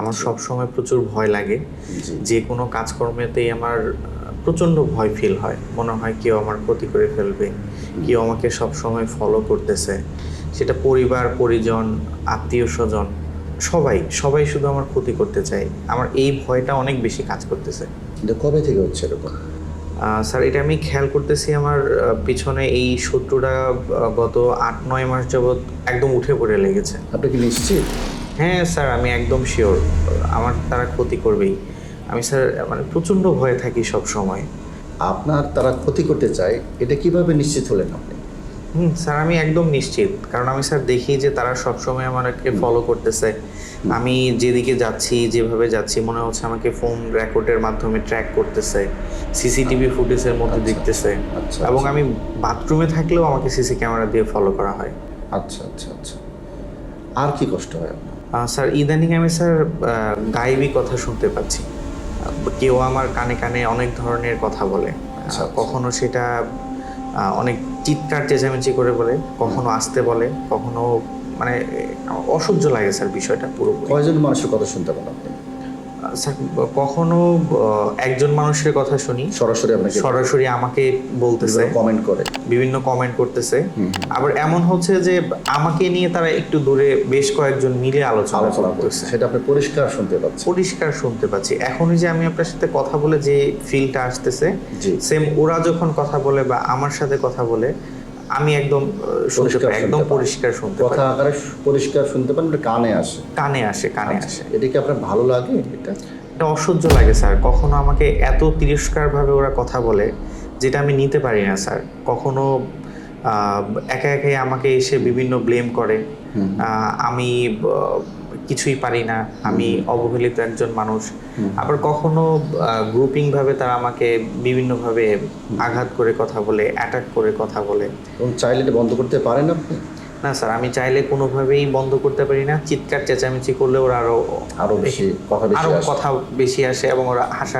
আমার সব সময় প্রচুর ভয় লাগে। যে কোনো কাজকর্মেতেই আমার প্রচণ্ড ভয় ফিল হয়। মনে হয় কেউ আমার ক্ষতি করে ফেলবে কেউ আমাকে সব সময় ফলো করতেছে। সেটা পরিবার পরিজন আত্মীয় স্বজন সবাই সবাই শুধু আমার ক্ষতি করতে চায়। আমার এই ভয়টা অনেক বেশি কাজ করতেছে। এটা কবে থেকে হচ্ছে এরকম? স্যার এটা আমি খেয়াল করতেছি আমার পিছনে এই শত্রুটা গত আট নয় মাস যাবৎ একদম উঠে পড়ে লেগেছে। আপনি কি নিশ্চিত? হ্যাঁ স্যার আমি একদম শিওর আমার তারা ক্ষতি করবেই। আমি স্যার মানে প্রচণ্ড ভয়ে থাকি সব সময় আপনার তারা ক্ষতি করতে চায় এটা কীভাবে নিশ্চিত হলেন আপনি? হুম স্যার আমি একদম নিশ্চিত। কারণ আমি স্যার দেখি যে তারা সবসময় আমাকে ফলো করতেছে। আমি যেদিকে যাচ্ছি যেভাবে যাচ্ছি মনে হচ্ছে আমাকে ফোন রেকর্ডের মাধ্যমে ট্র্যাক করতেছে। সিসিটিভি ফুটেজের মধ্যে আচ্ছা, দেখতেছে। আচ্ছা, এবং আচ্ছা। আমি বাথরুমে থাকলেও আমাকে সিসি ক্যামেরা দিয়ে ফলো করা হয়। আচ্ছা আচ্ছা আচ্ছা। আর কি কষ্ট হয় আপনার? স্যার ইদানিং আমি স্যার গাইবি গায়েবী কথা শুনতে পাচ্ছি। কেউ আমার কানে কানে অনেক ধরনের কথা বলে। আচ্ছা। কখনো সেটা অনেক চিৎকার চেঁচামেচি করে বলে কখনো আসতে বলে কখনো মানে অসহ্য লাগে স্যার বিষয়টা পুরো কয়জন মানুষের কথা শুনতে পান আপনি? স্যার কখনো একজন মানুষের কথা শুনি। সরাসরি আপনাকে সরাসরি আমাকে বলতেছে। কমেন্ট করে। বিভিন্ন কমেন্ট করতেছে। আবার এমন হচ্ছে যে আমাকে নিয়ে তারা একটু দূরে বেশ কয়েকজন মিলে আলোচনা আলোচনা করতেছে। করছে সেটা আপনি পরিষ্কার শুনতে পাচ্ছেন। পরিষ্কার শুনতে পাচ্ছি। এখনই যে আমি আপনার সাথে কথা বলে যে ফিলটা আসতেছে সেম ওরা যখন কথা বলে বা আমার সাথে কথা বলে আমি একদম আহ, শুনতে পাই একদম পরিষ্কার শুনতে কথা আকারে পরিষ্কার শুনতে পান এটা কানে আসে। কানে আসে কানে আসে। এটা কি আপনার ভালো লাগে এটা? এটা অসহ্য লাগে স্যার। কখনো আমাকে এত তিরস্কার ভাবে ওরা কথা বলে যেটা আমি নিতে পারি না স্যার। কখনো একা একাই আমাকে এসে বিভিন্ন ব্লেম করে। আমি কিছুই পারি না। আমি অবহেলিত একজন মানুষ। আবার কখনো গ্রুপিং ভাবে তারা আমাকে বিভিন্নভাবে আঘাত করে কথা বলে অ্যাটাক করে কথা বলে। এবং চাইলে বন্ধ করতে পারেন আপনি? না স্যার আমি চাইলে কোনোভাবেই বন্ধ করতে পারি না। চিৎকার চেঁচামেচি করলে ওরা আরও আরও বেশি কথা বেশি আরও কথা বেশি আসে এবং ওরা হাসা